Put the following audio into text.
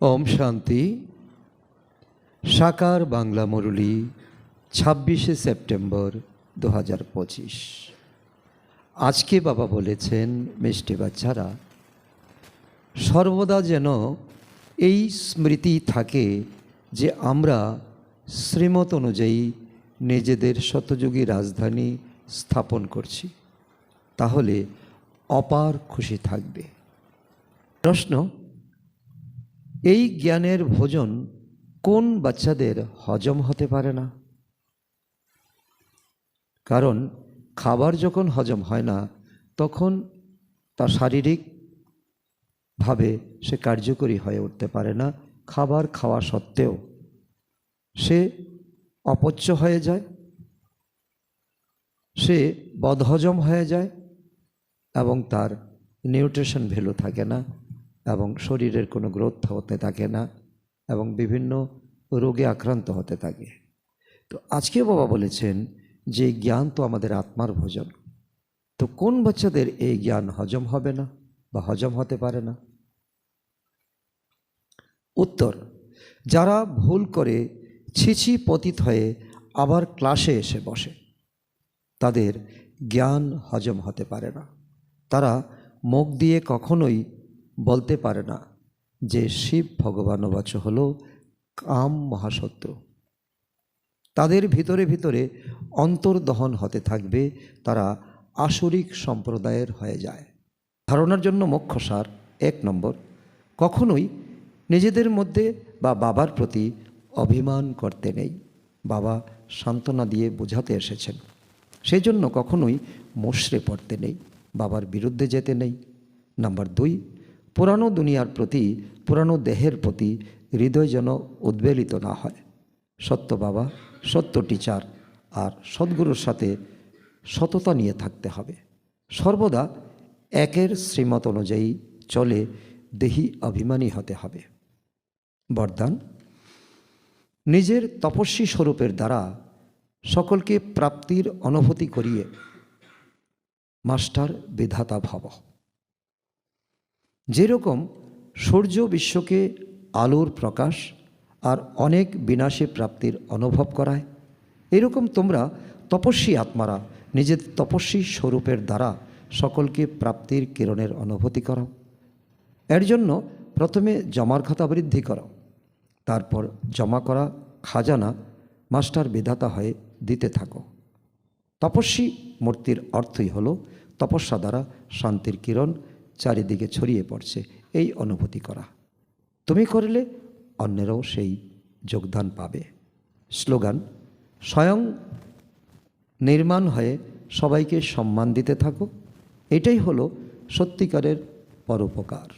ওম শান্তি। সাকার বাংলা মুরলী, ছাব্বিশে সেপ্টেম্বর দু হাজার পঁচিশ। আজকে বাবা বলেছেন, মিষ্টি বাচ্চারা, সর্বদা যেন এই স্মৃতি থাকে যে আমরা শ্রীমত অনুযায়ী নিজেদের শতযুগী রাজধানী স্থাপন করছি। তাহলে অপার খুশি থাকবে। প্রশ্ন এই জ্ঞানের ভোজন কোন বাচ্চাদের হজম হতে পারে না? কারণ খাবার যখন হজম হয় না, তখন তা শারীরিকভাবে সে কার্যকরী হয়ে উঠতে পারে না, খাবার খাওয়া সত্ত্বেও। সে অপচ্য হয়ে যায়, সে বদহজম হয়ে যায় এবং তার নিউট্রিশন ভ্যালু থাকে না। এবং শরীরের কোনো গ্রোথ হতে থাকে না এবং বিভিন্ন রোগে আক্রান্ত হতে থাকে। তো আজকে বাবা বলেছেন যে জ্ঞান তো আমাদের আত্মার ভোজন। তো কোন বাচ্চাদের এই জ্ঞান হজম হবে না বা হজম হতে পারে না? উত্তর, যারা ভুল করে ছিছি পতিত হয়ে আবার ক্লাসে এসে বসে, তাদের জ্ঞান হজম হতে পারে না। তারা মুখ দিয়ে কখনোই বলতে পারে না যে শিব ভগবান ভগবানবাচ হল কাম মহাসত্য তাদের ভিতরে ভিতরে অন্তর্দহন হতে থাকবে, তারা আসরিক সম্প্রদায়ের হয়ে যায়। ধারণার জন্য মুখ্য সার, এক নম্বর, কখনোই নিজেদের মধ্যে বা বাবার প্রতি অভিমান করতে নেই। বাবা সান্ত্বনা দিয়ে বোঝাতে এসেছেন। সেই জন্য কখনোই মোশরে পড়তে নেই। বাবার বিরুদ্ধে যেতে নেই। নাম্বার দুই পুরানো দুনিয়ার প্রতি, পুরানো দেহের প্রতি হৃদয় যেন উদ্বেলিত না হয়। সত্য বাবা সত্য টিচার আর সদ্গুরুর সাথে সততা নিয়ে থাকতে হবে। সর্বদা একের শ্রীমত অনুযায়ী চলে দেহি অভিমানী হতে হবে। বরদান, নিজের তপস্বী স্বরূপের দ্বারা সকলকে প্রাপ্তির অনুভূতি করিয়ে মাস্টার বিধাতা ভব। যেরকম সূর্য বিশ্বকে আলোর প্রকাশ আর অনেক বিনাশে প্রাপ্তির অনুভব করায়, এরকম তোমরা তপস্বী আত্মারা নিজের তপস্বী স্বরূপের দ্বারা সকলকে প্রাপ্তির কিরণের অনুভূতি করাও। এর জন্য প্রথমে জমার খাতা বৃদ্ধি করাও, তারপর জমা করা খাজানা মাস্টার বিধাতা হয়ে দিতে থাকো। তপস্বী মূর্তির অর্থই হলো তপস্যা দ্বারা শান্তির কিরণ চারিদিকে ছড়িয়ে পড়ছে এই অনুভূতি করা। তুমি করলে অন্যেরাও সেই যোগদান পাবে। স্লোগান, স্বয়ং নির্মাণ হয়ে সবাইকে সম্মান দিতে থাকো। এটাই হলো সত্যিকারের পরোপকার।